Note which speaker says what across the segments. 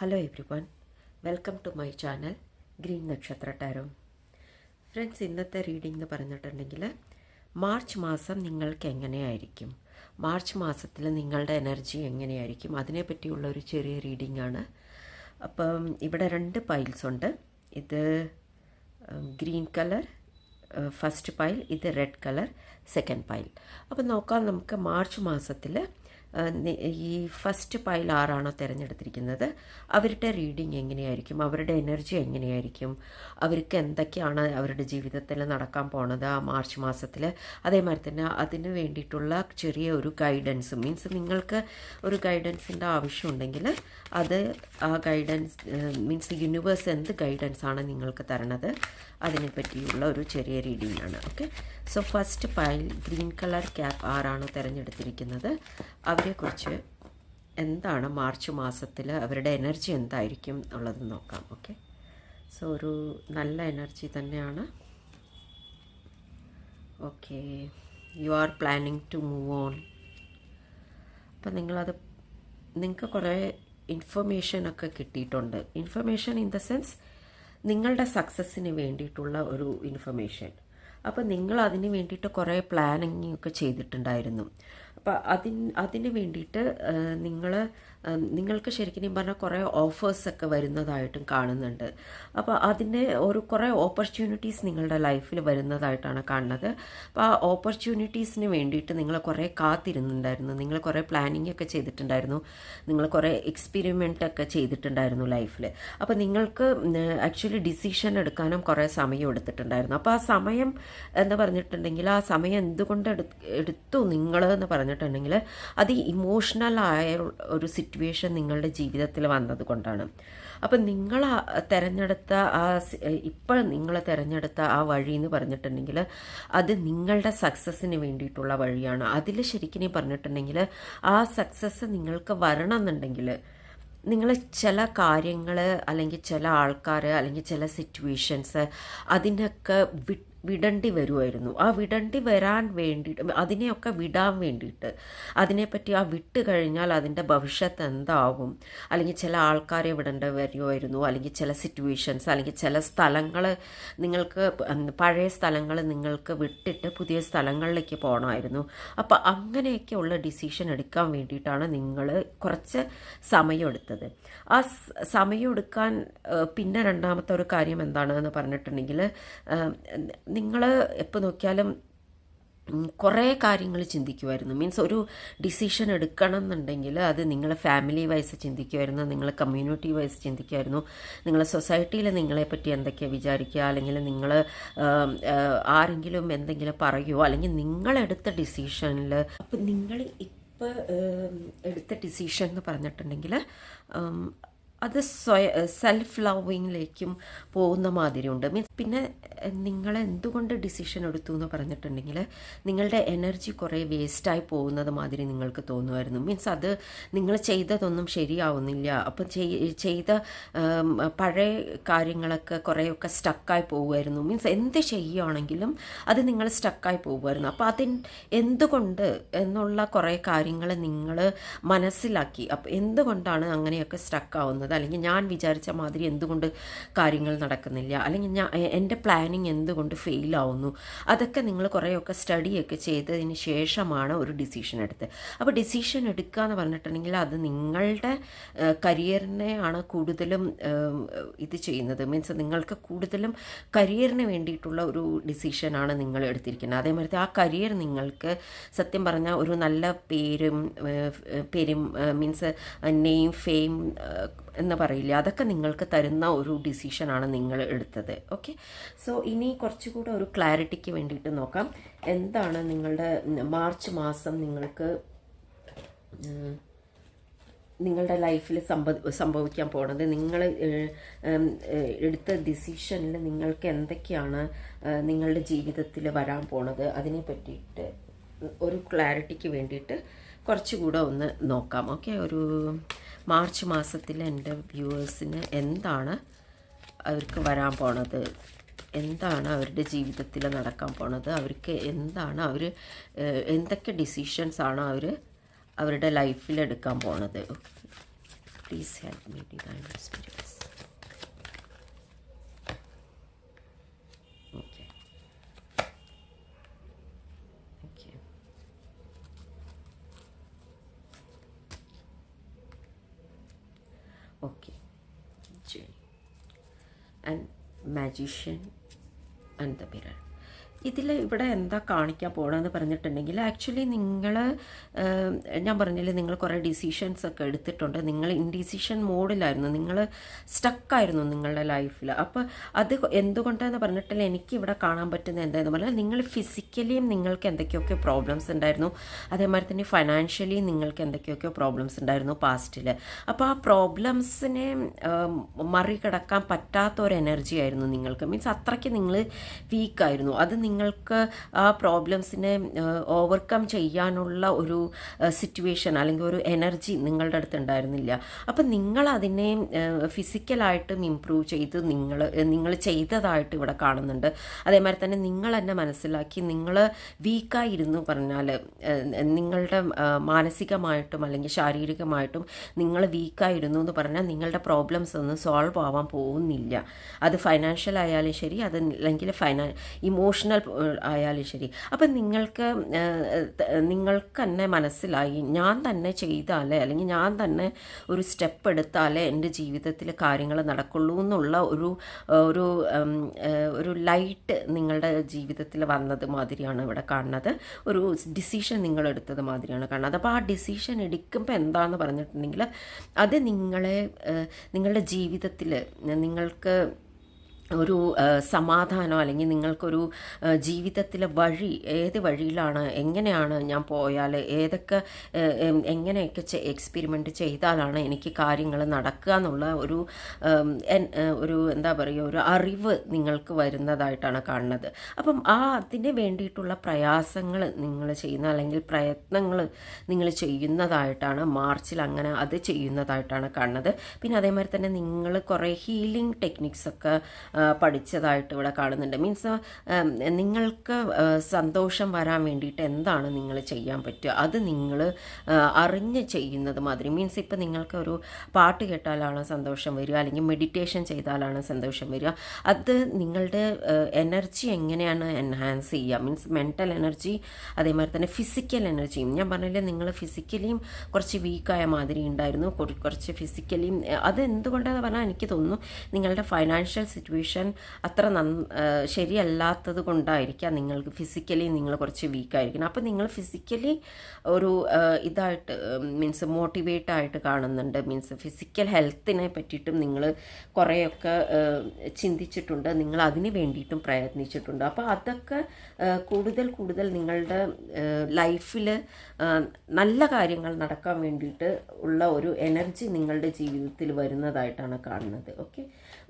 Speaker 1: Hello every welcome to my channel green Nakshatra tarot friends ഇന്നത്തെ reading എന്ന് പറഞ്ഞിട്ടുണ്ടെങ്കിൽ March മാസം നിങ്ങൾക്ക് എങ്ങനെയായിരിക്കും? മാർച്ച് മാസത്തിൽ നിങ്ങളുടെ എനർജി എങ്ങനെയായിരിക്കും? അതിനെ പറ്റിയുള്ള ഒരു ചെറിയ റീഡിംഗ് ആണ്. അപ്പം ഇവിടെ രണ്ട് പൈൽസ് ഉണ്ട്. ഇത് ഗ്രീൻ കളർ ഫസ്റ്റ് പൈൽ ഇത് റെഡ് കളർ സെക്കൻഡ് പൈൽ അപ്പം നോക്കാം നമുക്ക് മാർച്ച് മാസത്തിൽ ഈ ഫസ്റ്റ് പൈൽ ആറാണോ തിരഞ്ഞെടുത്തിരിക്കുന്നത്? അവരുടെ റീഡിങ് എങ്ങനെയായിരിക്കും? അവരുടെ എനർജി എങ്ങനെയായിരിക്കും? അവർക്ക് എന്തൊക്കെയാണ് അവരുടെ ജീവിതത്തിൽ നടക്കാൻ പോണത് ആ മാർച്ച് മാസത്തിൽ? അതേമാതിരി തന്നെ അതിന് വേണ്ടിയിട്ടുള്ള ചെറിയ ഒരു ഗൈഡൻസ് മീൻസ് നിങ്ങൾക്ക് ഒരു ഗൈഡൻസിന്റെ ആവശ്യമുണ്ടെങ്കിൽ അത് ആ ഗൈഡൻസ് മീൻസ് യൂണിവേഴ്സ് എന്ത് ഗൈഡൻസ് ആണ് നിങ്ങൾക്ക് തരണത്? അതിനെ പറ്റിയുള്ള ഒരു ചെറിയ റീഡിംഗ് ആണ് okay? So first pile green colour cap ആറാണോ തിരഞ്ഞെടുത്തിരിക്കുന്നത്? അവരെക്കുറിച്ച് എന്താണ് മാർച്ച് മാസത്തിൽ അവരുടെ എനർജി എന്തായിരിക്കും എന്നുള്ളത് നോക്കാം ഓക്കെ? സോ ഒരു നല്ല എനർജി തന്നെയാണ്. Okay you are planning to move on. അപ്പം നിങ്ങളത് നിങ്ങൾക്ക് കുറേ ഇൻഫർമേഷനൊക്കെ കിട്ടിയിട്ടുണ്ട്. ഇൻഫർമേഷൻ ഇൻ ദ സെൻസ് നിങ്ങളുടെ സക്സസ്സിന് വേണ്ടിയിട്ടുള്ള ഒരു ഇൻഫർമേഷൻ. അപ്പോൾ നിങ്ങൾ അതിന് വേണ്ടിയിട്ട് കുറേ പ്ലാനിങ് ഒക്കെ ചെയ്തിട്ടുണ്ടായിരുന്നു. അപ്പോൾ അതിന് അതിന് വേണ്ടിയിട്ട് നിങ്ങൾ നിങ്ങൾക്ക് ശരിക്കും പറഞ്ഞാൽ കുറേ ഓഫേഴ്സൊക്കെ വരുന്നതായിട്ടും കാണുന്നുണ്ട്. അപ്പോൾ അതിന്റെ ഒരു കുറേ ഓപ്പർച്യൂണിറ്റീസ് നിങ്ങളുടെ ലൈഫിൽ വരുന്നതായിട്ടാണ് കാണുന്നത്. അപ്പോൾ ആ ഓപ്പർച്യൂണിറ്റീസിന് വേണ്ടിയിട്ട് നിങ്ങൾ കുറേ കാത്തിരുന്നുണ്ടായിരുന്നു. നിങ്ങൾ കുറേ പ്ലാനിങ് ഒക്കെ ചെയ്തിട്ടുണ്ടായിരുന്നു. നിങ്ങൾ കുറേ എക്സ്പെരിമെന്റ് ഒക്കെ ചെയ്തിട്ടുണ്ടായിരുന്നു ലൈഫിൽ അപ്പോൾ നിങ്ങൾക്ക് ആക്ച്വലി ഡിസിഷൻ എടുക്കാനും കുറേ സമയം എടുത്തിട്ടുണ്ടായിരുന്നു. അപ്പോൾ ആ സമയം എന്ന് പറഞ്ഞിട്ടുണ്ടെങ്കിൽ ആ സമയം എന്തുകൊണ്ട് എടുത്തു നിങ്ങൾ എന്ന് പറഞ്ഞിട്ടുണ്ടെങ്കിൽ അത് ഇമോഷണൽ ആയ ഒരു സിറ്റുവേഷൻ നിങ്ങളുടെ ജീവിതത്തിൽ വന്നത് കൊണ്ടാണ് അപ്പം നിങ്ങൾ തിരഞ്ഞെടുത്ത ആ ഇപ്പോൾ നിങ്ങൾ തിരഞ്ഞെടുത്ത ആ വഴി എന്ന് പറഞ്ഞിട്ടുണ്ടെങ്കിൽ അത് നിങ്ങളുടെ സക്സസ്സിന് വേണ്ടിയിട്ടുള്ള വഴിയാണ്. അതിൽ ശരിക്കും പറഞ്ഞിട്ടുണ്ടെങ്കിൽ ആ സക്സസ് നിങ്ങൾക്ക് വരണം എന്നുണ്ടെങ്കിൽ നിങ്ങൾ ചില കാര്യങ്ങൾ അല്ലെങ്കിൽ ചില ആൾക്കാർ അല്ലെങ്കിൽ ചില സിറ്റുവേഷൻസ് അതിനൊക്കെ വിട്ട് വിടേണ്ടി വരുമായിരുന്നു ആ വിടണ്ടി വരാൻ വേണ്ടിയിട്ട് അതിനെയൊക്കെ വിടാൻ വേണ്ടിയിട്ട് അതിനെപ്പറ്റി ആ വിട്ട് കഴിഞ്ഞാൽ അതിന്റെ ഭവിഷ്യത്ത് എന്താവും? അല്ലെങ്കിൽ ചില ആൾക്കാരെ വിടേണ്ടി വരുമായിരുന്നു അല്ലെങ്കിൽ ചില സിറ്റുവേഷൻസ് അല്ലെങ്കിൽ ചില സ്ഥലങ്ങൾ നിങ്ങൾക്ക് പഴയ സ്ഥലങ്ങൾ നിങ്ങൾക്ക് വിട്ടിട്ട് പുതിയ സ്ഥലങ്ങളിലേക്ക് പോകണമായിരുന്നു. അപ്പോൾ അങ്ങനെയൊക്കെയുള്ള ഡിസിഷൻ എടുക്കാൻ വേണ്ടിയിട്ടാണ് നിങ്ങൾ കുറച്ച് സമയമെടുത്തത്. ആ സമയമെടുക്കാൻ പിന്നെ രണ്ടാമത്തെ ഒരു കാര്യം എന്താണെന്ന് പറഞ്ഞിട്ടുണ്ടെങ്കിൽ നിങ്ങൾ എപ്പോൾ നോക്കിയാലും കുറേ കാര്യങ്ങൾ ചിന്തിക്കുമായിരുന്നു മീൻസ് ഒരു ഡിസിഷൻ എടുക്കണം എന്നുണ്ടെങ്കിൽ അത് നിങ്ങൾ ഫാമിലി വൈസ് ചിന്തിക്കുമായിരുന്നു നിങ്ങൾ കമ്മ്യൂണിറ്റി വൈസ് ചിന്തിക്കുമായിരുന്നു നിങ്ങൾ സൊസൈറ്റിയിൽ നിങ്ങളെ പറ്റി എന്തൊക്കെയാണ് വിചാരിക്കുക അല്ലെങ്കിൽ നിങ്ങൾ ആരെങ്കിലും എന്തെങ്കിലും പറയുമോ അല്ലെങ്കിൽ നിങ്ങളെടുത്ത ഡിസിഷനിൽ അപ്പം നിങ്ങൾ ഇപ്പോൾ എടുത്ത ഡിസിഷൻ എന്ന് പറഞ്ഞിട്ടുണ്ടെങ്കിൽ അത് സ്വയ സെൽഫ് ലവിങ്ങിലേക്കും പോകുന്ന മാതിരിയുണ്ട്. മീൻസ് പിന്നെ നിങ്ങൾ എന്തുകൊണ്ട് ഡിസിഷൻ എടുത്തു എന്ന് പറഞ്ഞിട്ടുണ്ടെങ്കിൽ നിങ്ങളുടെ എനർജി കുറേ വേസ്റ്റായി പോകുന്നത് മാതിരി നിങ്ങൾക്ക് തോന്നുമായിരുന്നു. മീൻസ് അത് നിങ്ങൾ ചെയ്തതൊന്നും ശരിയാവുന്നില്ല. അപ്പം ചെയ്ത പഴയ കാര്യങ്ങളൊക്കെ കുറേയൊക്കെ സ്റ്റക്കായി പോകുമായിരുന്നു. മീൻസ് എന്ത് ചെയ്യുകയാണെങ്കിലും അത് നിങ്ങൾ സ്റ്റക്കായി പോകുമായിരുന്നു. അപ്പോൾ അതിൻ എന്തുകൊണ്ട് എന്നുള്ള കുറേ കാര്യങ്ങൾ നിങ്ങൾ മനസ്സിലാക്കി. അപ്പം എന്തുകൊണ്ടാണ് അങ്ങനെയൊക്കെ സ്റ്റക്കാവുന്നത് അല്ലെങ്കിൽ ഞാൻ വിചാരിച്ച മാതിരി എന്തുകൊണ്ട് കാര്യങ്ങൾ നടക്കുന്നില്ല? അല്ലെങ്കിൽ ഞാൻ എന്റെ പ്ലാനിങ് എന്തുകൊണ്ട് ഫെയിലാവുന്നു അതൊക്കെ നിങ്ങൾ കുറേയൊക്കെ സ്റ്റഡിയൊക്കെ ചെയ്തതിന് ശേഷമാണ് ഒരു ഡിസിഷൻ എടുത്തത്. അപ്പോൾ ഡിസിഷൻ എടുക്കുക എന്ന് പറഞ്ഞിട്ടുണ്ടെങ്കിൽ അത് നിങ്ങളുടെ കരിയറിനെ ആണ് കൂടുതലും ഇത് ചെയ്യുന്നത്. മീൻസ് നിങ്ങൾക്ക് കൂടുതലും കരിയറിന് വേണ്ടിയിട്ടുള്ള ഒരു ഡിസിഷനാണ് നിങ്ങൾ എടുത്തിരിക്കുന്നത്. അതേമാതിരി ആ കരിയർ നിങ്ങൾക്ക് സത്യം പറഞ്ഞാൽ ഒരു നല്ല പേരും പേരും മീൻസ് നെയിം ഫെയിം എന്ന് പറയില്ല? അതൊക്കെ നിങ്ങൾക്ക് തരുന്ന ഒരു ഡിസിഷനാണ് നിങ്ങൾ എടുത്തത്. ഓക്കെ സോ ഇനി കുറച്ചുകൂടെ ഒരു ക്ലാരിറ്റിക്ക് വേണ്ടിയിട്ട് നോക്കാം. എന്താണ് നിങ്ങളുടെ മാർച്ച് മാസം നിങ്ങൾക്ക് നിങ്ങളുടെ ലൈഫിൽ സംഭവ സംഭവിക്കാൻ പോണത്? നിങ്ങൾ എടുത്ത ഡിസിഷനിൽ നിങ്ങൾക്ക് എന്തൊക്കെയാണ് നിങ്ങളുടെ ജീവിതത്തിൽ വരാൻ പോണത്? അതിനെ പറ്റിയിട്ട് ഒരു ക്ലാരിറ്റിക്ക് വേണ്ടിയിട്ട് കുറച്ചുകൂടെ ഒന്ന് നോക്കാം. ഓക്കെ ഒരു മാർച്ച് മാസത്തിൽ എന്റെ വ്യൂവേഴ്സിന് എന്താണ് അവർക്ക് വരാൻ പോണത്? എന്താണ് അവരുടെ ജീവിതത്തിൽ നടക്കാൻ പോണത്? അവർക്ക് എന്താണ് അവർ എന്തൊക്കെ ഡിസിഷൻസ് ആണ് അവർ അവരുടെ ലൈഫിൽ എടുക്കാൻ പോണത്? Please help me divine spirits Okay, Jinn and magician and the mirror. ഇതിൽ ഇവിടെ എന്താ കാണിക്കാൻ പോകണമെന്ന് പറഞ്ഞിട്ടുണ്ടെങ്കിൽ ആക്ച്വലി നിങ്ങൾ ഞാൻ പറഞ്ഞില്ലേ നിങ്ങൾ കുറേ ഡിസിഷൻസ് ഒക്കെ എടുത്തിട്ടുണ്ട്. നിങ്ങൾ ഇൻഡിസിഷൻ മോഡിലായിരുന്നു നിങ്ങൾ സ്റ്റക്കായിരുന്നു നിങ്ങളുടെ ലൈഫിൽ അപ്പോൾ അത് എന്തുകൊണ്ടാന്ന് പറഞ്ഞിട്ടില്ല എനിക്ക് ഇവിടെ കാണാൻ പറ്റുന്ന എന്താണെന്ന് പറഞ്ഞാൽ നിങ്ങൾ ഫിസിക്കലിയും നിങ്ങൾക്ക് എന്തൊക്കെയൊക്കെ പ്രോബ്ലംസ് ഉണ്ടായിരുന്നു. അതേമാതിരി തന്നെ ഫൈനാൻഷ്യലി നിങ്ങൾക്ക് എന്തൊക്കെയൊക്കെ പ്രോബ്ലംസ് ഉണ്ടായിരുന്നു പാസ്റ്റിൽ അപ്പോൾ ആ പ്രോബ്ലംസിനെ മറികടക്കാൻ പറ്റാത്ത ഒരു എനർജി ആയിരുന്നു നിങ്ങൾക്ക്. മീൻസ് അത്രയ്ക്ക് നിങ്ങൾ വീക്കായിരുന്നു അത് നിങ്ങൾക്ക് ആ പ്രോബ്ലംസിനെ ഓവർകം ചെയ്യാനുള്ള ഒരു സിറ്റുവേഷൻ അല്ലെങ്കിൽ ഒരു എനർജി നിങ്ങളുടെ അടുത്ത് ഉണ്ടായിരുന്നില്ല അപ്പം നിങ്ങൾ അതിനെ ഫിസിക്കലായിട്ടും ഇമ്പ്രൂവ് ചെയ്ത് നിങ്ങൾ നിങ്ങൾ ചെയ്തതായിട്ട് ഇവിടെ കാണുന്നുണ്ട്. അതേമാതിരി തന്നെ നിങ്ങൾ തന്നെ മനസ്സിലാക്കി നിങ്ങൾ വീക്കായിരുന്നു പറഞ്ഞാൽ നിങ്ങളുടെ മാനസികമായിട്ടും അല്ലെങ്കിൽ ശാരീരികമായിട്ടും നിങ്ങൾ വീക്കായിരുന്നു എന്ന് പറഞ്ഞാൽ നിങ്ങളുടെ പ്രോബ്ലംസ് ഒന്നും സോൾവ് ആവാൻ പോകുന്നില്ല. അത് ഫൈനാൻഷ്യൽ ആയാലും ശരി അത് അല്ലെങ്കിൽ ഫൈനാ ഇമോഷണൽ ആയാലും ശരി. അപ്പം നിങ്ങൾക്ക് നിങ്ങൾക്ക് തന്നെ മനസ്സിലായി ഞാൻ തന്നെ ചെയ്താലേ അല്ലെങ്കിൽ ഞാൻ തന്നെ ഒരു സ്റ്റെപ്പ് എടുത്താലേ എന്റെ ജീവിതത്തിൽ കാര്യങ്ങൾ നടക്കുള്ളൂ എന്നുള്ള ഒരു ഒരു ഒരു ലൈറ്റ് നിങ്ങളുടെ ജീവിതത്തിൽ വന്നത് മാതിരിയാണ് ഇവിടെ കാണുന്നത്. ഒരു ഡിസിഷൻ നിങ്ങൾ എടുത്തത് മാതിരിയാണ് കാണുന്നത്. അപ്പോൾ ആ ഡിസിഷൻ എടുക്കുമ്പോൾ എന്താണെന്ന് പറഞ്ഞിട്ടുണ്ടെങ്കിൽ അത് നിങ്ങളെ നിങ്ങളുടെ ജീവിതത്തിൽ നിങ്ങൾക്ക് ഒരു സമാധാനം അല്ലെങ്കിൽ നിങ്ങൾക്കൊരു ജീവിതത്തിലെ വഴി ഏത് വഴിയിലാണ് എങ്ങനെയാണ് ഞാൻ പോയാൽ ഏതൊക്കെ എങ്ങനെയൊക്കെ എക്സ്പെരിമെന്റ് ചെയ്താലാണ് എനിക്ക് കാര്യങ്ങൾ നടക്കുക എന്നുള്ള ഒരു ഒരു എന്താ പറയുക ഒരു അറിവ് നിങ്ങൾക്ക് വരുന്നതായിട്ടാണ് കാണുന്നത്. അപ്പം ആ അതിന് വേണ്ടിയിട്ടുള്ള പ്രയാസങ്ങൾ നിങ്ങൾ ചെയ്യുന്ന അല്ലെങ്കിൽ പ്രയത്നങ്ങൾ നിങ്ങൾ ചെയ്യുന്നതായിട്ടാണ് മാർച്ചിൽ അങ്ങനെ അത് ചെയ്യുന്നതായിട്ടാണ് കാണുന്നത്. പിന്നെ അതേമാതിരി തന്നെ നിങ്ങൾ കുറേ ഹീലിംഗ് ടെക്നിക്സ് ഒക്കെ പഠിച്ചതായിട്ട് ഇവിടെ കാണുന്നുണ്ട്. മീൻസ് നിങ്ങൾക്ക് സന്തോഷം വരാൻ വേണ്ടിയിട്ട് എന്താണ് നിങ്ങൾ ചെയ്യാൻ പറ്റുക? അത് നിങ്ങൾ അറിഞ്ഞ് ചെയ്യുന്നത് മാതിരി. മീൻസ് ഇപ്പം നിങ്ങൾക്ക് ഒരു പാട്ട് കേട്ടാലാണ് സന്തോഷം വരിക. അല്ലെങ്കിൽ മെഡിറ്റേഷൻ ചെയ്താലാണ് സന്തോഷം വരിക. അത് നിങ്ങളുടെ എനർജി എങ്ങനെയാണ് എൻഹാൻസ് ചെയ്യുക? മീൻസ് മെന്റൽ എനർജി അതേമാതിരി തന്നെ ഫിസിക്കൽ എനർജിയും ഞാൻ പറഞ്ഞില്ലേ നിങ്ങൾ ഫിസിക്കലിയും കുറച്ച് വീക്കായ മാതിരി ഉണ്ടായിരുന്നു. കുറച്ച് ഫിസിക്കലിയും അത് എന്തുകൊണ്ടാണെന്ന് പറഞ്ഞാൽ എനിക്ക് തോന്നുന്നു നിങ്ങളുടെ ഫൈനാൻഷ്യൽ സിറ്റുവേഷൻ അത്ര നന്ന ശരിയല്ലാത്തത് കൊണ്ടായിരിക്കാം നിങ്ങൾക്ക് ഫിസിക്കലി നിങ്ങൾ കുറച്ച് വീക്കായിരിക്കണം അപ്പോൾ നിങ്ങൾ ഫിസിക്കലി ഒരു ഇതായിട്ട് മീൻസ് മോട്ടിവേറ്റ് ആയിട്ട് കാണുന്നുണ്ട്. മീൻസ് ഫിസിക്കൽ ഹെൽത്തിനെ പറ്റിയിട്ടും നിങ്ങൾ കുറേയൊക്കെ ചിന്തിച്ചിട്ടുണ്ട്. നിങ്ങൾ അതിന് വേണ്ടിയിട്ടും പ്രയത്നിച്ചിട്ടുണ്ട്. അപ്പോൾ അതൊക്കെ കൂടുതൽ കൂടുതൽ നിങ്ങളുടെ ലൈഫിൽ നല്ല കാര്യങ്ങൾ നടക്കാൻ വേണ്ടിയിട്ട് ഉള്ള ഒരു എനർജി നിങ്ങളുടെ ജീവിതത്തിൽ വരുന്നതായിട്ടാണ് കാണുന്നത്. ഓക്കെ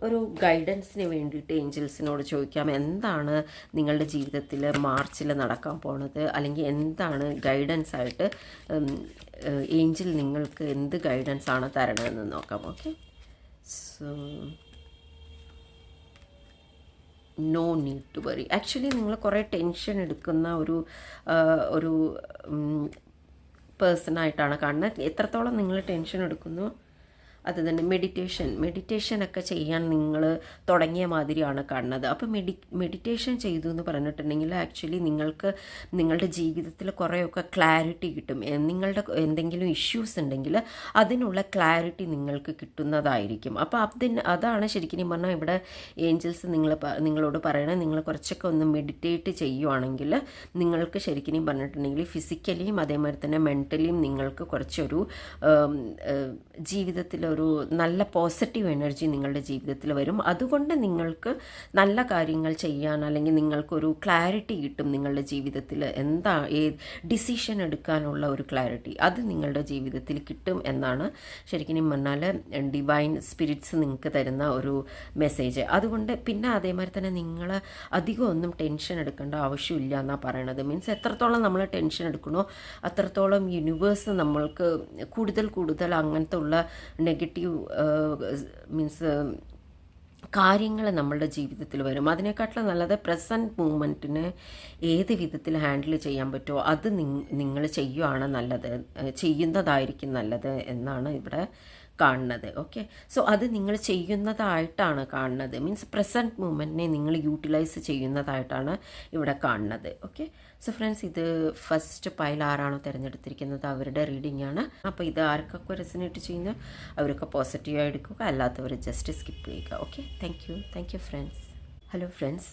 Speaker 1: ഒരു ഗൈഡൻസിന് വേണ്ടിയിട്ട് ഏഞ്ചൽസിനോട് ചോദിക്കാം. എന്താണ് നിങ്ങളുടെ ജീവിതത്തിൽ മാർച്ചിൽ നടക്കാൻ പോണത്? അല്ലെങ്കിൽ എന്താണ് ഗൈഡൻസ് ആയിട്ട് ഏഞ്ചൽ നിങ്ങൾക്ക് എന്ത് ഗൈഡൻസ് ആണ് തരണമെന്ന് നോക്കാം. Okay so no need to worry actually നിങ്ങൾ കുറേ ടെൻഷൻ എടുക്കുന്ന ഒരു ഒരു പേഴ്സണായിട്ടാണ് കാണുന്നത്. എത്രത്തോളം നിങ്ങൾ ടെൻഷൻ എടുക്കുന്നു? അത് തന്നെ മെഡിറ്റേഷൻ മെഡിറ്റേഷനൊക്കെ ചെയ്യാൻ നിങ്ങൾ തുടങ്ങിയ മാതിരിയാണ് കാണുന്നത്. അപ്പോൾ മെഡി മെഡിറ്റേഷൻ ചെയ്തു എന്ന് പറഞ്ഞിട്ടുണ്ടെങ്കിൽ ആക്ച്വലി നിങ്ങൾക്ക് നിങ്ങളുടെ ജീവിതത്തിൽ കുറേയൊക്കെ ക്ലാരിറ്റി കിട്ടും. നിങ്ങളുടെ എന്തെങ്കിലും ഇഷ്യൂസ് ഉണ്ടെങ്കിൽ അതിനുള്ള ക്ലാരിറ്റി നിങ്ങൾക്ക് കിട്ടുന്നതായിരിക്കും. അപ്പോൾ അതിന് അതാണ് ശരിക്കും പറഞ്ഞാൽ ഇവിടെ ഏഞ്ചൽസ് നിങ്ങൾ നിങ്ങളോട് പറയണേ. നിങ്ങൾ കുറച്ചൊക്കെ ഒന്ന് മെഡിറ്റേറ്റ് ചെയ്യുവാണെങ്കിൽ നിങ്ങൾക്ക് ശരിക്കും പറഞ്ഞിട്ടുണ്ടെങ്കിൽ ഫിസിക്കലിയും അതേമാതിരി തന്നെ മെന്റലിയും നിങ്ങൾക്ക് കുറച്ചൊരു ജീവിതത്തിൽ ഒരു നല്ല പോസിറ്റീവ് എനർജി നിങ്ങളുടെ ജീവിതത്തിൽ വരും. അതുകൊണ്ട് നിങ്ങൾക്ക് നല്ല കാര്യങ്ങൾ ചെയ്യാൻ അല്ലെങ്കിൽ നിങ്ങൾക്കൊരു ക്ലാരിറ്റി കിട്ടും നിങ്ങളുടെ ജീവിതത്തിൽ. എന്താ ഏ ഡിസിഷൻ എടുക്കാനുള്ള ഒരു ക്ലാരിറ്റി അത് നിങ്ങളുടെ ജീവിതത്തിൽ കിട്ടും എന്നാണ് ശരിക്കും പറഞ്ഞാൽ ഡിവൈൻ സ്പിരിറ്റ്സ് നിങ്ങൾക്ക് തരുന്ന ഒരു മെസ്സേജ് അതുകൊണ്ട് പിന്നെ അതേമാതിരി തന്നെ നിങ്ങൾ അധികം ഒന്നും ടെൻഷൻ എടുക്കേണ്ട ആവശ്യമില്ല എന്നാണ് പറയണത്. മീൻസ് എത്രത്തോളം നമ്മൾ ടെൻഷൻ എടുക്കണോ അത്രത്തോളം യൂണിവേഴ്സ് നമ്മൾക്ക് കൂടുതൽ കൂടുതൽ അങ്ങനത്തെ ഉള്ള നെഗറ്റീവ് മീൻസ് കാര്യങ്ങൾ നമ്മളുടെ ജീവിതത്തിൽ വരും. അതിനെക്കാട്ടിലും നല്ലത് പ്രസന്റ് മൂമെന്റിനെ ഏത് വിധത്തിൽ ഹാൻഡിൽ ചെയ്യാൻ പറ്റുമോ അത് നിങ്ങൾ ചെയ്യുകയാണ് നല്ലത്. ചെയ്യുന്നതായിരിക്കും നല്ലത് എന്നാണ് ഇവിടെ കാണുന്നത് ഓക്കെ സോ അത് നിങ്ങൾ ചെയ്യുന്നതായിട്ടാണ് കാണുന്നത്. മീൻസ് പ്രസന്റ് മൂമെന്റിനെ നിങ്ങൾ യൂട്ടിലൈസ് ചെയ്യുന്നതായിട്ടാണ് ഇവിടെ കാണുന്നത് ഓക്കെ സോ ഫ്രണ്ട്സ് ഇത് ഫസ്റ്റ് പൈൽ ആരാണോ തിരഞ്ഞെടുത്തിരിക്കുന്നത്? അവരുടെ റീഡിംഗ് ആണ്. അപ്പോൾ ഇത് ആർക്കൊക്കെ റെസിനേറ്റ് ചെയ്യുന്നു അവരൊക്കെ പോസിറ്റീവായി എടുക്കുക അല്ലാത്തവർ ജസ്റ്റ് സ്കിപ്പ് ചെയ്യുക okay thank you thank you friends hello friends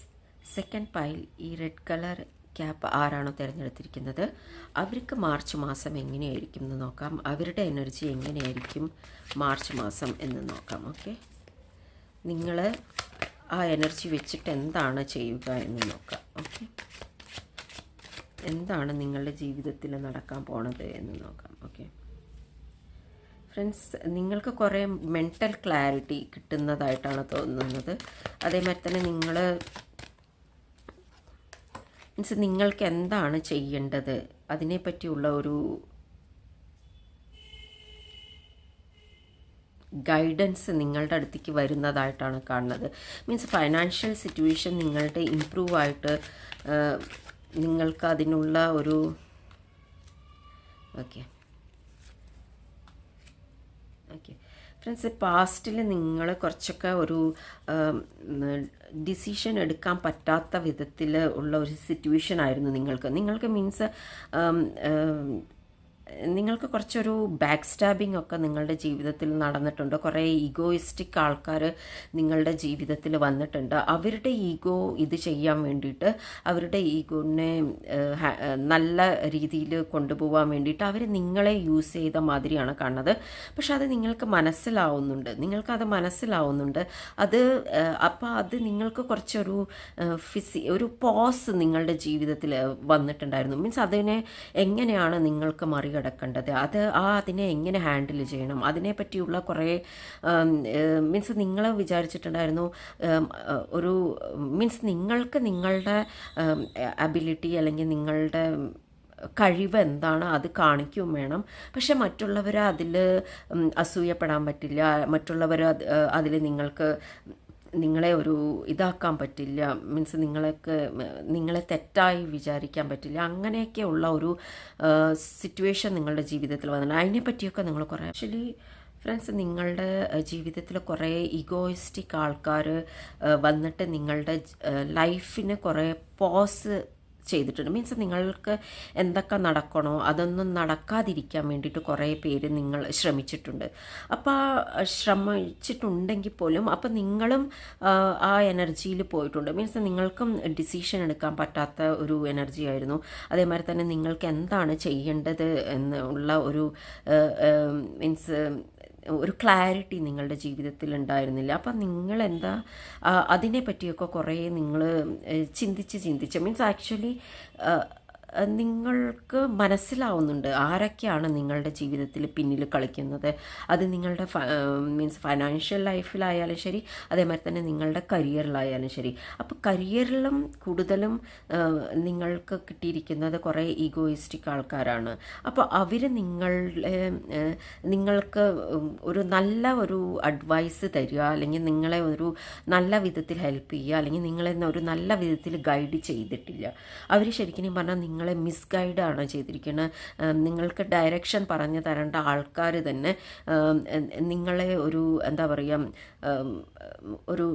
Speaker 1: second pile ഈ റെഡ് കളർ ക്യാപ്പ് ആരാണോ തിരഞ്ഞെടുത്തിരിക്കുന്നത്? അവർക്ക് മാർച്ച് മാസം എങ്ങനെയായിരിക്കും എന്ന് നോക്കാം. അവരുടെ എനർജി എങ്ങനെയായിരിക്കും മാർച്ച് മാസം എന്ന് നോക്കാം ഓക്കെ? നിങ്ങൾ ആ എനർജി വെച്ചിട്ട് എന്താണ് ചെയ്യുക എന്ന് നോക്കാം ഓക്കെ? എന്താണ് നിങ്ങളുടെ ജീവിതത്തിൽ നടക്കാൻ പോണത് എന്ന് നോക്കാം ഓക്കെ? ഫ്രണ്ട്സ് നിങ്ങൾക്ക് കുറേ മെന്റൽ ക്ലാരിറ്റി കിട്ടുന്നതായിട്ടാണ് തോന്നുന്നത്. അതേമാതിരി തന്നെ നിങ്ങൾ മീൻസ് നിങ്ങൾക്ക് എന്താണ് ചെയ്യേണ്ടത്? അതിനെപ്പറ്റിയുള്ള ഒരു ഗൈഡൻസ് നിങ്ങളുടെ അടുത്തേക്ക് വരുന്നതായിട്ടാണ് കാണുന്നത്. മീൻസ് ഫൈനാൻഷ്യൽ സിറ്റുവേഷൻ നിങ്ങളുടെ ഇമ്പ്രൂവ് ആയിട്ട് നിങ്ങൾക്ക് അതിനുള്ള ഒരു ഓക്കെ. ഓക്കെ. ഫ്രണ്ട്സ് പാസ്റ്റിൽ നിങ്ങൾ കുറച്ചൊക്കെ ഒരു ഡിസിഷൻ എടുക്കാൻ പറ്റാത്ത വിധത്തിൽ ഉള്ള ഒരു സിറ്റുവേഷൻ ആയിരുന്നു നിങ്ങൾക്ക് നിങ്ങൾക്ക് മീൻസ് നിങ്ങൾക്ക് കുറച്ചൊരു ബാക്ക് സ്റ്റാബിംഗ് ഒക്കെ നിങ്ങളുടെ ജീവിതത്തിൽ നടന്നിട്ടുണ്ട്. കുറേ ഈഗോയിസ്റ്റിക് ആൾക്കാർ നിങ്ങളുടെ ജീവിതത്തിൽ വന്നിട്ടുണ്ട്. അവരുടെ ഈഗോ ഇത് ചെയ്യാൻ വേണ്ടിയിട്ട് അവരുടെ ഈഗോനെ നല്ല രീതിയിൽ കൊണ്ടുപോകാൻ വേണ്ടിയിട്ട് അവർ നിങ്ങളെ യൂസ് ചെയ്ത മാതിരിയാണ് കാണുന്നത്. പക്ഷെ അത് നിങ്ങൾക്ക് മനസ്സിലാവുന്നുണ്ട്. നിങ്ങൾക്കത് മനസ്സിലാവുന്നുണ്ട്. അത് അപ്പോൾ അത് നിങ്ങൾക്ക് കുറച്ചൊരു ഫിസി ഒരു പോസ് നിങ്ങളുടെ ജീവിതത്തിൽ വന്നിട്ടുണ്ടായിരുന്നു. മീൻസ് അതിനെ എങ്ങനെയാണ് നിങ്ങൾക്ക് മറികടക്കേണ്ടത് അത് ആ അതിനെ എങ്ങനെ ഹാൻഡിൽ ചെയ്യണം? അതിനെ പറ്റിയുള്ള കുറേ മീൻസ് നിങ്ങൾ വിചാരിച്ചിട്ടുണ്ടായിരുന്നു ഒരു മീൻസ് നിങ്ങൾക്ക് നിങ്ങളുടെ അബിലിറ്റി അല്ലെങ്കിൽ നിങ്ങളുടെ കഴിവ് എന്താണ് അത് കാണിക്കുകയും വേണം. പക്ഷെ മറ്റുള്ളവർ അതിൽ അസൂയപ്പെടാൻ പറ്റില്ല. മറ്റുള്ളവർ അതിൽ നിങ്ങൾക്ക് നിങ്ങളെ ഒരു ഇതാക്കാൻ പറ്റില്ല മീൻസ് നിങ്ങളൊക്കെ നിങ്ങളെ തെറ്റായി വിചാരിക്കാൻ പറ്റില്ല അങ്ങനെയൊക്കെയുള്ള ഒരു സിറ്റുവേഷൻ നിങ്ങളുടെ ജീവിതത്തിൽ വന്നിട്ടുണ്ട്. അതിനെ പറ്റിയൊക്കെ നിങ്ങൾ കുറേ ആക്ച്വലി ഫ്രണ്ട്സ് നിങ്ങളുടെ ജീവിതത്തിൽ കുറേ ഈഗോയിസ്റ്റിക് ആൾക്കാർ വന്നിട്ട് നിങ്ങളുടെ ലൈഫിന് കുറേ പോസ് ചെയ്തിട്ടുണ്ട്. മീൻസ് നിങ്ങൾക്ക് എന്തൊക്കെ നടക്കണോ അതൊന്നും നടക്കാതിരിക്കാൻ വേണ്ടിയിട്ട് കുറേ പേര് നിങ്ങൾ ശ്രമിച്ചിട്ടുണ്ട്. അപ്പോൾ ശ്രമിച്ചിട്ടുണ്ടെങ്കിൽ പോലും അപ്പോൾ നിങ്ങളും ആ എനർജിയിൽ പോയിട്ടുണ്ട്. മീൻസ് നിങ്ങൾക്കും ഡിസിഷൻ എടുക്കാൻ പറ്റാത്ത ഒരു എനർജി ആയിരുന്നു. അതേമാതിരി തന്നെ നിങ്ങൾക്ക് എന്താണ് ചെയ്യേണ്ടത് എന്നുള്ള ഒരു മീൻസ് ഒരു ക്ലാരിറ്റി നിങ്ങളുടെ ജീവിതത്തിൽ ഉണ്ടായിരുന്നില്ല. അപ്പം നിങ്ങൾ എന്താ അതിനെ പറ്റിയൊക്കെ കുറേ നിങ്ങൾ ചിന്തിച്ച് ചിന്തിച്ച് മീൻസ് ആക്ച്വലി നിങ്ങൾക്ക് മനസ്സിലാവുന്നുണ്ട് ആരൊക്കെയാണ് നിങ്ങളുടെ ജീവിതത്തിൽ പിന്നിൽ കളിക്കുന്നത്. അത് നിങ്ങളുടെ മീൻസ് ഫൈനാൻഷ്യൽ ലൈഫിലായാലും ശരി അതേമാതിരി തന്നെ നിങ്ങളുടെ കരിയറിലായാലും ശരി. അപ്പോൾ കരിയറിലും കൂടുതലും നിങ്ങൾക്ക് കിട്ടിയിരിക്കുന്നത് കുറേ ഈഗോയിസ്റ്റിക് ആൾക്കാരാണ്. അപ്പോൾ അവർ നിങ്ങളെ നിങ്ങൾക്ക് ഒരു നല്ല ഒരു അഡ്വൈസ് തരിക അല്ലെങ്കിൽ നിങ്ങളെ ഒരു നല്ല വിധത്തിൽ ഹെൽപ്പ് ചെയ്യുക അല്ലെങ്കിൽ നിങ്ങളെ ഒരു നല്ല വിധത്തിൽ ഗൈഡ് ചെയ്തിട്ടില്ല. അവർ ശരിക്കും പറഞ്ഞാൽ നിങ്ങൾ നിങ്ങളെ മിസ്ഗൈഡാണ് ചെയ്തിരിക്കുന്നത് നിങ്ങൾക്ക് ഡയറക്ഷൻ പറഞ്ഞു തരേണ്ട ആൾക്കാർ തന്നെ നിങ്ങളെ ഒരു എന്താ പറയുക ഒരു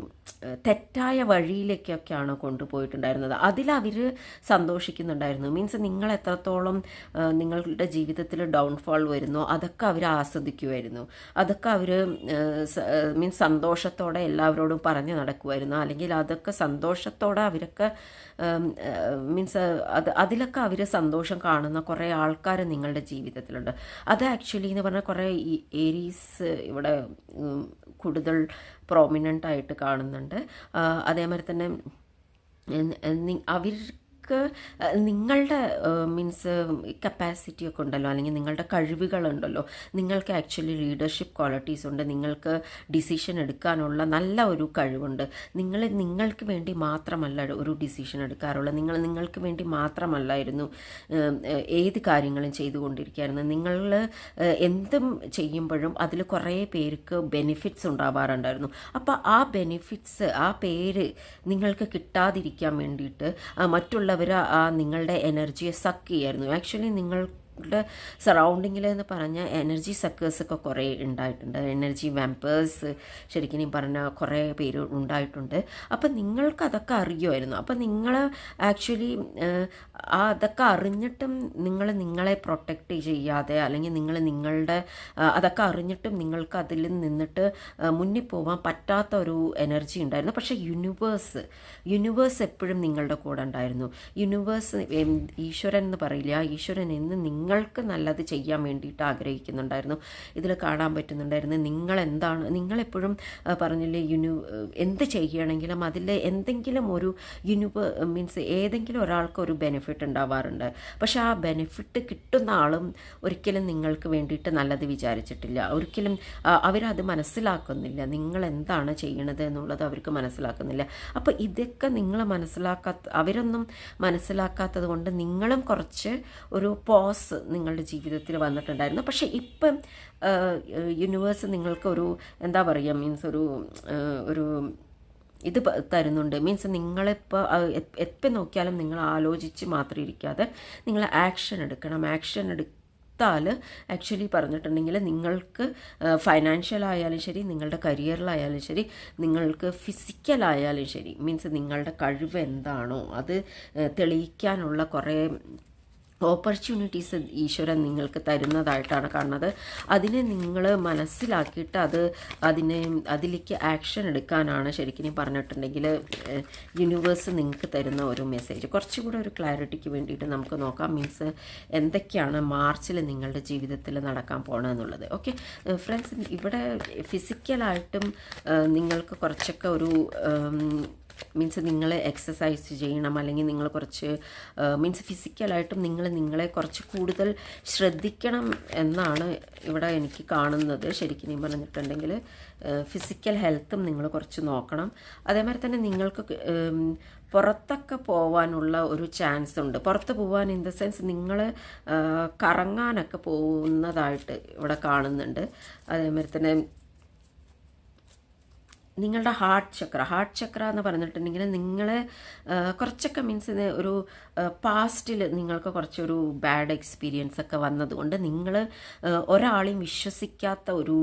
Speaker 1: തെറ്റായ വഴിയിലേക്കൊക്കെയാണ് കൊണ്ടുപോയിട്ടുണ്ടായിരുന്നത്? അതിലവർ സന്തോഷിക്കുന്നുണ്ടായിരുന്നു. മീൻസ് നിങ്ങൾ എത്രത്തോളം നിങ്ങളുടെ ജീവിതത്തിൽ ഡൗൺഫോൾ വരുന്നോ അതൊക്കെ അവർ ആസ്വദിക്കുമായിരുന്നു അതൊക്കെ അവർ മീൻസ് സന്തോഷത്തോടെ എല്ലാവരോടും പറഞ്ഞു നടക്കുമായിരുന്നു അല്ലെങ്കിൽ അതൊക്കെ സന്തോഷത്തോടെ അവരൊക്കെ മീൻസ് അത് അതിലൊക്കെ അവർ സന്തോഷം കാണുന്ന കുറേ ആൾക്കാർ നിങ്ങളുടെ ജീവിതത്തിലുണ്ട്. അത് ആക്ച്വലി എന്ന് പറഞ്ഞാൽ കുറേ ഏരീസ് ഇവിടെ കൂടുതൽ പ്രോമിനന്റ് ആയിട്ട് കാണുന്നുണ്ട്. അതേമാതിരി തന്നെ അവർ നിങ്ങൾക്ക് നിങ്ങളുടെ മീൻസ് കപ്പാസിറ്റി ഒക്കെ ഉണ്ടല്ലോ അല്ലെങ്കിൽ നിങ്ങളുടെ കഴിവുകളുണ്ടല്ലോ നിങ്ങൾക്ക് ആക്ച്വലി ലീഡർഷിപ്പ് ക്വാളിറ്റീസ് ഉണ്ട് നിങ്ങൾക്ക് ഡിസിഷൻ എടുക്കാനുള്ള നല്ല ഒരു കഴിവുണ്ട്. നിങ്ങൾ നിങ്ങൾക്ക് വേണ്ടി മാത്രമല്ല ഒരു ഡിസിഷൻ എടുക്കാറുള്ളത്. നിങ്ങൾ നിങ്ങൾക്ക് വേണ്ടി മാത്രമല്ലായിരുന്നു ഏത് കാര്യങ്ങളും ചെയ്തുകൊണ്ടിരിക്കുകയായിരുന്നു നിങ്ങൾ എന്തും ചെയ്യുമ്പോഴും അതിൽ കുറേ പേർക്ക് ബെനിഫിറ്റ്സ് ഉണ്ടാവാറുണ്ടായിരുന്നു. അപ്പോൾ ആ ബെനിഫിറ്റ്സ് ആ പേര് നിങ്ങൾക്ക് കിട്ടാതിരിക്കാൻ വേണ്ടിയിട്ട് മറ്റുള്ളവർ അവർ ആ നിങ്ങളുടെ എനർജിയെ സക്ക് ചെയ്യായിരുന്നു. ആക്ച്വലി നിങ്ങൾ നിങ്ങളുടെ സറൗണ്ടിങ്ങിൽ എന്ന് പറഞ്ഞാൽ എനർജി സക്കേഴ്സൊക്കെ കുറേ ഉണ്ടായിട്ടുണ്ട്. എനർജി വാമ്പേഴ്സ് ശരിക്കും പറഞ്ഞ കുറേ പേര് ഉണ്ടായിട്ടുണ്ട്. അപ്പം നിങ്ങൾക്ക് അതൊക്കെ അറിയുമായിരുന്നു. അപ്പം നിങ്ങൾ ആക്ച്വലി അതൊക്കെ അറിഞ്ഞിട്ടും നിങ്ങൾ നിങ്ങളെ പ്രൊട്ടക്റ്റ് ചെയ്യാതെ അല്ലെങ്കിൽ നിങ്ങൾ നിങ്ങളുടെ അതൊക്കെ അറിഞ്ഞിട്ടും നിങ്ങൾക്ക് അതിൽ നിന്നിട്ട് മുന്നിൽ പോകാൻ പറ്റാത്ത ഒരു എനർജി ഉണ്ടായിരുന്നു. പക്ഷേ യൂണിവേഴ്സ് യൂണിവേഴ്സ് എപ്പോഴും നിങ്ങളുടെ കൂടെ ഉണ്ടായിരുന്നു. യൂണിവേഴ്സ് ഈശ്വരൻ എന്ന് പറയില്ല. ഈശ്വരൻ എന്ന് നിങ്ങൾക്ക് നല്ലത് ചെയ്യാൻ വേണ്ടിയിട്ട് ആഗ്രഹിക്കുന്നുണ്ടായിരുന്നു. ഇതിൽ കാണാൻ പറ്റുന്നുണ്ടായിരുന്നു. നിങ്ങൾ എന്താണ് നിങ്ങളെപ്പോഴും പറഞ്ഞില്ലേ യുനു എന്ത് ചെയ്യുകയാണെങ്കിലും അതിൽ എന്തെങ്കിലും ഒരു യൂണിവേ മീൻസ് ഏതെങ്കിലും ഒരാൾക്ക് ഒരു ബെനിഫിറ്റ് ഉണ്ടാവാറുണ്ട്. പക്ഷേ ആ ബെനിഫിറ്റ് കിട്ടുന്ന ആളും ഒരിക്കലും നിങ്ങൾക്ക് വേണ്ടിയിട്ട് നല്ലത് വിചാരിച്ചിട്ടില്ല. ഒരിക്കലും അവരത് മനസ്സിലാക്കുന്നില്ല. നിങ്ങൾ എന്താണ് ചെയ്യണത് എന്നുള്ളത് അവർക്ക് മനസ്സിലാക്കുന്നില്ല. അപ്പോൾ ഇതൊക്കെ നിങ്ങൾ മനസ്സിലാക്കാത്ത അവരൊന്നും മനസ്സിലാക്കാത്തത് കൊണ്ട് നിങ്ങളും കുറച്ച് ഒരു പോസ് നിങ്ങളുടെ ജീവിതത്തിൽ വന്നിട്ടുണ്ടായിരുന്നു. പക്ഷേ ഇപ്പം യൂണിവേഴ്സ് നിങ്ങൾക്കൊരു എന്താ പറയുക മീൻസ് ഒരു ഒരു ഇത് തരുന്നുണ്ട്. മീൻസ് നിങ്ങളിപ്പോൾ എപ്പോൾ നോക്കിയാലും നിങ്ങൾ ആലോചിച്ച് മാത്രം ഇരിക്കാതെ നിങ്ങൾ ആക്ഷൻ എടുക്കണം. ആക്ഷൻ എടുത്താൽ ആക്ച്വലി പറഞ്ഞിട്ടുണ്ടെങ്കിൽ നിങ്ങൾക്ക് ഫൈനാൻഷ്യൽ ആയാലും ശരി നിങ്ങളുടെ കരിയറിലായാലും ശരി നിങ്ങൾക്ക് ഫിസിക്കലായാലും ശരി മീൻസ് നിങ്ങളുടെ കഴിവ് എന്താണോ അത് തെളിയിക്കാനുള്ള കുറേ ഓപ്പർച്യൂണിറ്റീസ് ഈശ്വരൻ നിങ്ങൾക്ക് തരുന്നതായിട്ടാണ് കാണുന്നത്. അതിനെ നിങ്ങൾ മനസ്സിലാക്കിയിട്ട് അത് അതിനെ അതിലേക്ക് ആക്ഷൻ എടുക്കാനാണ് ശരിക്കും പറഞ്ഞിട്ടുണ്ടെങ്കിൽ യൂണിവേഴ്സ് നിങ്ങൾക്ക് തരുന്ന ഒരു മെസ്സേജ് കുറച്ചുകൂടെ ഒരു ക്ലാരിറ്റിക്ക് വേണ്ടിയിട്ട് നമുക്ക് നോക്കാം. മീൻസ് എന്തൊക്കെയാണ് മാർച്ചിൽ നിങ്ങളുടെ ജീവിതത്തിൽ നടക്കാൻ പോകണമെന്നുള്ളത് ഓക്കെ ഫ്രണ്ട്സ് ഇവിടെ ഫിസിക്കലായിട്ടും നിങ്ങൾക്ക് കുറച്ചൊക്കെ ഒരു മീൻസ് നിങ്ങൾ എക്സസൈസ് ചെയ്യണം അല്ലെങ്കിൽ നിങ്ങൾ കുറച്ച് മീൻസ് ഫിസിക്കലായിട്ടും നിങ്ങൾ നിങ്ങളെ കുറച്ച് കൂടുതൽ ശ്രദ്ധിക്കണം എന്നാണ് ഇവിടെ എനിക്ക് കാണുന്നത്. ശരിക്കും ഞാൻ പറഞ്ഞിട്ടുണ്ടെങ്കിൽ ഫിസിക്കൽ ഹെൽത്തും നിങ്ങൾ കുറച്ച് നോക്കണം. അതേമാതിരി തന്നെ നിങ്ങൾക്ക് പുറത്തൊക്കെ പോവാനുള്ള ഒരു ചാൻസ് ഉണ്ട്. പുറത്ത് പോകാൻ ഇൻ ദ സെൻസ് നിങ്ങൾ കറങ്ങാനൊക്കെ പോകുന്നതായിട്ട് ഇവിടെ കാണുന്നുണ്ട്. അതേമാതിരി തന്നെ നിങ്ങളുടെ ഹാർട്ട് ചക്ര ഹാർട്ട് ചക്ര എന്ന് പറഞ്ഞിട്ടുണ്ടെങ്കിൽ നിങ്ങളെ കുറച്ചൊക്കെ മീൻസ് ഒരു പാസ്റ്റിൽ നിങ്ങൾക്ക് കുറച്ചൊരു ബാഡ് എക്സ്പീരിയൻസ് ഒക്കെ വന്നതുകൊണ്ട് നിങ്ങൾ ഒരാളെയും വിശ്വസിക്കാത്ത ഒരു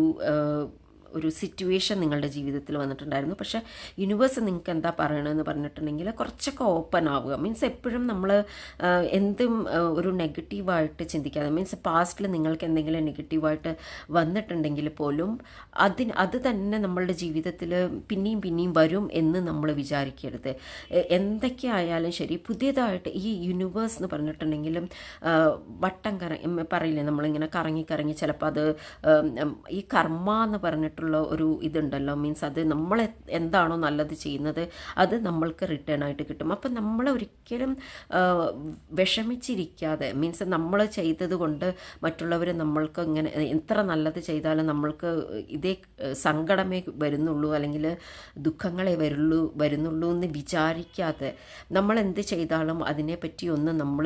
Speaker 1: ഒരു സിറ്റുവേഷൻ നിങ്ങളുടെ ജീവിതത്തിൽ വന്നിട്ടുണ്ടായിരുന്നു. പക്ഷേ യൂണിവേഴ്സ് നിങ്ങൾക്ക് എന്താ പറയണമെന്ന് പറഞ്ഞിട്ടുണ്ടെങ്കിൽ കുറച്ചൊക്കെ ഓപ്പൺ ആവുക. മീൻസ് എപ്പോഴും നമ്മൾ എന്തും ഒരു നെഗറ്റീവായിട്ട് ചിന്തിക്കാതെ മീൻസ് പാസ്റ്റിൽ നിങ്ങൾക്ക് എന്തെങ്കിലും നെഗറ്റീവായിട്ട് വന്നിട്ടുണ്ടെങ്കിൽ പോലും അതിന് അത് തന്നെ നമ്മളുടെ ജീവിതത്തിൽ പിന്നെയും പിന്നെയും വരും എന്ന് നമ്മൾ വിചാരിക്കരുത്. എന്തൊക്കെ ആയാലും ശരി പുതിയതായിട്ട് ഈ യൂണിവേഴ്സ് എന്ന് പറഞ്ഞിട്ടുണ്ടെങ്കിലും വട്ടം കറ പറയില്ലേ നമ്മളിങ്ങനെ കറങ്ങി കറങ്ങി ചിലപ്പോൾ അത് ഈ കർമ്മ എന്ന് പറഞ്ഞിട്ടുള്ള ഒരു ഇതുണ്ടല്ലോ. മീൻസ് അത് നമ്മൾ എന്താണോ നല്ലത് ചെയ്യുന്നത് അത് നമ്മൾക്ക് റിട്ടേൺ ആയിട്ട് കിട്ടും. അപ്പം നമ്മൾ ഒരിക്കലും വിഷമിച്ചിരിക്കാതെ മീൻസ് നമ്മൾ ചെയ്തത് കൊണ്ട് മറ്റുള്ളവർ നമ്മൾക്ക് ഇങ്ങനെ എത്ര നല്ലത് ചെയ്താലും നമ്മൾക്ക് ഇതേ സങ്കടമേ വരുന്നുള്ളൂ അല്ലെങ്കിൽ ദുഃഖങ്ങളെ വരുള്ളൂ വരുന്നുള്ളൂ എന്ന് വിചാരിക്കാതെ നമ്മൾ എന്ത് ചെയ്താലും അതിനെപ്പറ്റി ഒന്ന് നമ്മൾ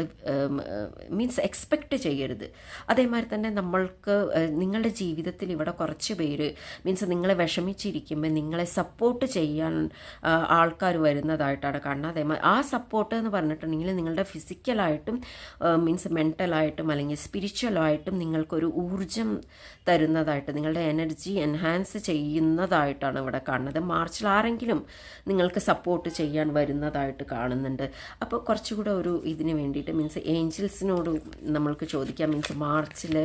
Speaker 1: മീൻസ് എക്സ്പെക്റ്റ് ചെയ്യരുത്. അതേമാതിരി തന്നെ നമ്മൾക്ക് നിങ്ങളുടെ ജീവിതത്തിൽ ഇവിടെ കുറച്ച് പേര് മീൻസ് നിങ്ങളെ വിഷമിച്ചിരിക്കുമ്പോൾ നിങ്ങളെ സപ്പോർട്ട് ചെയ്യാൻ ആൾക്കാർ വരുന്നതായിട്ടാണ് കാണുന്നത്. ആ സപ്പോർട്ട് എന്ന് പറഞ്ഞിട്ടുണ്ടെങ്കിൽ നിങ്ങളുടെ ഫിസിക്കലായിട്ടും മീൻസ് മെന്റലായിട്ടും അല്ലെങ്കിൽ സ്പിരിച്വലായിട്ടും നിങ്ങൾക്കൊരു ഊർജം തരുന്നതായിട്ട് നിങ്ങളുടെ എനർജി എൻഹാൻസ് ചെയ്യുന്നതായിട്ടാണ് ഇവിടെ കാണുന്നത്. മാർച്ചിൽ ആരെങ്കിലും നിങ്ങൾക്ക് സപ്പോർട്ട് ചെയ്യാൻ വരുന്നതായിട്ട് കാണുന്നുണ്ട്. അപ്പോൾ കുറച്ചുകൂടെ ഒരു ഇതിന് വേണ്ടിയിട്ട് മീൻസ് ഏഞ്ചൽസിനോട് നമ്മൾക്ക് ചോദിക്കാം. മീൻസ് മാർച്ചിൽ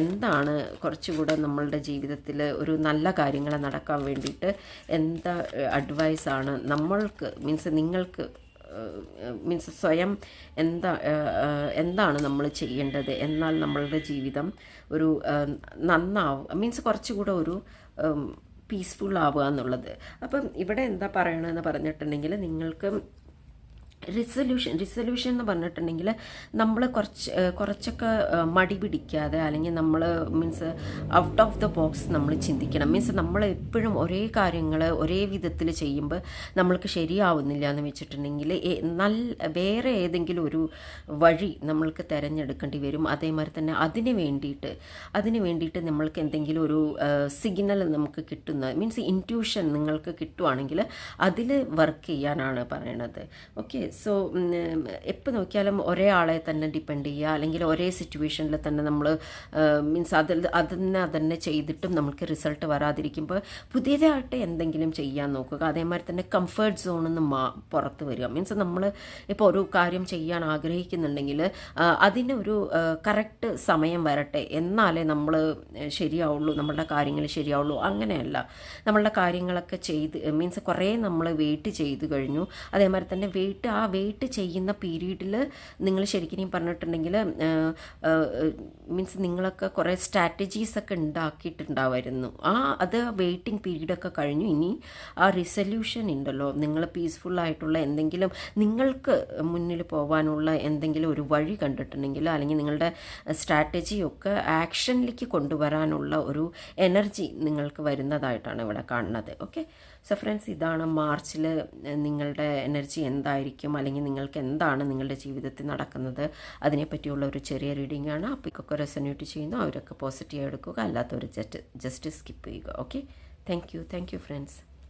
Speaker 1: എന്താണ് കുറച്ചുകൂടെ നമ്മളുടെ ജീവിതത്തിൽ ഒരു നല്ല കാര്യങ്ങൾ നടക്കാൻ വേണ്ടിയിട്ട് എന്താ അഡ്വൈസാണ് നമ്മൾക്ക് മീൻസ് നിങ്ങൾക്ക് മീൻസ് സ്വയം എന്താ എന്താണ് നമ്മൾ ചെയ്യേണ്ടത് എന്നാൽ നമ്മളുടെ ജീവിതം ഒരു നന്നാവും മീൻസ് കുറച്ചുകൂടെ ഒരു പീസ്ഫുൾ ആവുക എന്നുള്ളത്. അപ്പം ഇവിടെ എന്താ പറയണമെന്ന് പറഞ്ഞിട്ടുണ്ടെങ്കിൽ നിങ്ങൾക്ക് റിസൊല്യൂഷൻ റിസൊല്യൂഷൻ എന്ന് പറഞ്ഞിട്ടുണ്ടെങ്കിൽ നമ്മൾ കുറച്ച് കുറച്ചൊക്കെ മടി പിടിക്കാതെ അല്ലെങ്കിൽ നമ്മൾ means out of the box നമ്മൾ ചിന്തിക്കണം. മീൻസ് നമ്മൾ എപ്പോഴും ഒരേ കാര്യങ്ങൾ ഒരേ വിധത്തിൽ ചെയ്യുമ്പോൾ നമ്മൾക്ക് ശരിയാവുന്നില്ല എന്ന് വെച്ചിട്ടുണ്ടെങ്കിൽ നല്ല വേറെ ഏതെങ്കിലും ഒരു വഴി നമ്മൾക്ക് തിരഞ്ഞെടുക്കേണ്ടി വരും. അതേമാതിരി തന്നെ അതിന് വേണ്ടിയിട്ട് അതിന് വേണ്ടിയിട്ട് നമ്മൾക്ക് എന്തെങ്കിലും ഒരു സിഗ്നൽ നമുക്ക് കിട്ടുന്ന മീൻസ് ഇന്റ്യൂഷൻ നിങ്ങൾക്ക് കിട്ടുവാണെങ്കിൽ അതിൽ വർക്ക് ചെയ്യാനാണ് പറയണത്. ഓക്കെ സോ എപ്പോൾ നോക്കിയാലും ഒരേ ആളെ തന്നെ ഡിപ്പെൻഡ് ചെയ്യുക. അല്ലെങ്കിൽ ഒരേ സിറ്റുവേഷനിൽ തന്നെ നമ്മൾ മീൻസ് അതിൽ അതിനെ അതന്നെ ചെയ്തിട്ടും നമുക്ക് റിസൾട്ട് വരാതിരിക്കുമ്പോൾ പുതിയതായിട്ട് എന്തെങ്കിലും ചെയ്യാൻ നോക്കുക. അതേമാതിരി തന്നെ കംഫർട്ട് സോണിൽ നിന്ന് മാ പുറത്ത് വരിക. മീൻസ് നമ്മൾ ഇപ്പോൾ ഒരു കാര്യം ചെയ്യാൻ ആഗ്രഹിക്കുന്നുണ്ടെങ്കിൽ അതിനൊരു കറക്റ്റ് സമയം വരട്ടെ. എന്നാലേ നമ്മൾ ശരിയാവുള്ളൂ. നമ്മളുടെ കാര്യങ്ങൾ ശരിയാവുള്ളൂ. അങ്ങനെയല്ല. നമ്മളുടെ കാര്യങ്ങളൊക്കെ ചെയ്ത് മീൻസ് കുറേ നമ്മൾ വെയിറ്റ് ചെയ്ത് കഴിഞ്ഞു. അതേമാതിരി തന്നെ വെയിറ്റ് ആ വെയിറ്റ് ചെയ്യുന്ന പീരീഡിൽ നിങ്ങൾ ശരിക്കും പറഞ്ഞിട്ടുണ്ടെങ്കിൽ മീൻസ് നിങ്ങളൊക്കെ കുറേ സ്ട്രാറ്റജീസ് ഒക്കെ ഉണ്ടാക്കിയിട്ടുണ്ടാവുമായിരുന്നു ആ അത് വെയിറ്റിംഗ് പീരീഡൊക്കെ കഴിഞ്ഞു. ഇനി ആ റിസൊല്യൂഷൻ ഉണ്ടല്ലോ. നിങ്ങൾ പീസ്ഫുള്ളായിട്ടുള്ള എന്തെങ്കിലും നിങ്ങൾക്ക് മുന്നിൽ പോകാനുള്ള എന്തെങ്കിലും ഒരു വഴി കണ്ടിട്ടുണ്ടെങ്കിൽ അല്ലെങ്കിൽ നിങ്ങളുടെ സ്ട്രാറ്റജിയൊക്കെ ആക്ഷനിലേക്ക് കൊണ്ടുവരാനുള്ള ഒരു എനർജി നിങ്ങൾക്ക് വരുന്നതായിട്ടാണ് ഇവിടെ കാണുന്നത്. ഓക്കെ സോ ഫ്രണ്ട്സ് ഇതാണ് മാർച്ചിൽ നിങ്ങളുടെ എനർജി എന്തായിരിക്കും? അല്ലെങ്കിൽ നിങ്ങൾക്ക് എന്താണ് നിങ്ങളുടെ ജീവിതത്തിൽ നടക്കുന്നത്? അതിനെപ്പറ്റിയുള്ള ഒരു ചെറിയ റീഡിംഗ് ആണ്. അപ്പോൾ ഇതൊക്കെ റെസന്യൂട്ട് ചെയ്യുന്നു. അവരൊക്കെ പോസിറ്റീവ് എടുക്കുക. അല്ലാത്തവർ ജസ്റ്റ് ജസ്റ്റ് സ്കിപ്പ് ചെയ്യുക. Okay thank you thank you friends